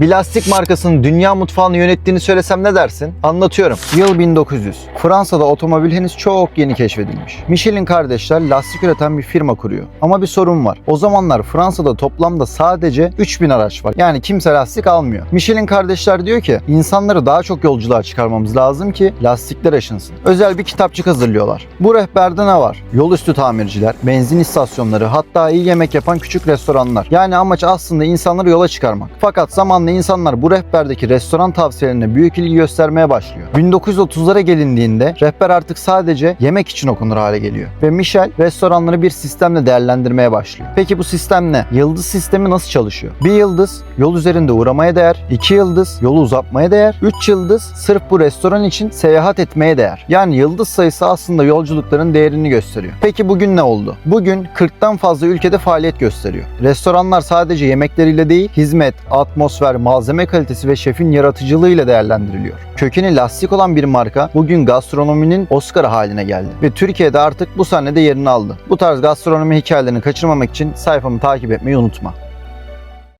Bir lastik markasının dünya mutfağını yönettiğini söylesem ne dersin? Anlatıyorum. Yıl 1900. Fransa'da otomobil henüz çok yeni keşfedilmiş. Michelin kardeşler lastik üreten bir firma kuruyor. Ama bir sorun var. O zamanlar Fransa'da toplamda sadece 3000 araç var. Yani kimse lastik almıyor. Michelin kardeşler diyor ki insanları daha çok yolculuğa çıkarmamız lazım ki lastikler aşınsın. Özel bir kitapçık hazırlıyorlar. Bu rehberde ne var? Yol üstü tamirciler, benzin istasyonları, hatta iyi yemek yapan küçük restoranlar. Yani amaç aslında insanları yola çıkarmak. Fakat zamanla insanlar bu rehberdeki restoran tavsiyelerine büyük ilgi göstermeye başlıyor. 1930'lara gelindiğinde rehber artık sadece yemek için okunur hale geliyor. Ve Michel restoranları bir sistemle değerlendirmeye başlıyor. Peki bu sistem ne? Yıldız sistemi nasıl çalışıyor? Bir yıldız yol üzerinde uğramaya değer, iki yıldız yolu uzatmaya değer, üç yıldız sırf bu restoran için seyahat etmeye değer. Yani yıldız sayısı aslında yolculukların değerini gösteriyor. Peki bugün ne oldu? Bugün 40'tan fazla ülkede faaliyet gösteriyor. Restoranlar sadece yemekleriyle değil, hizmet, atmosfer, malzeme kalitesi ve şefin yaratıcılığıyla değerlendiriliyor. Kökeni lastik olan bir marka bugün gastronominin Oscar'ı haline geldi ve Türkiye'de artık bu sahnede yerini aldı. Bu tarz gastronomi hikayelerini kaçırmamak için sayfamı takip etmeyi unutma.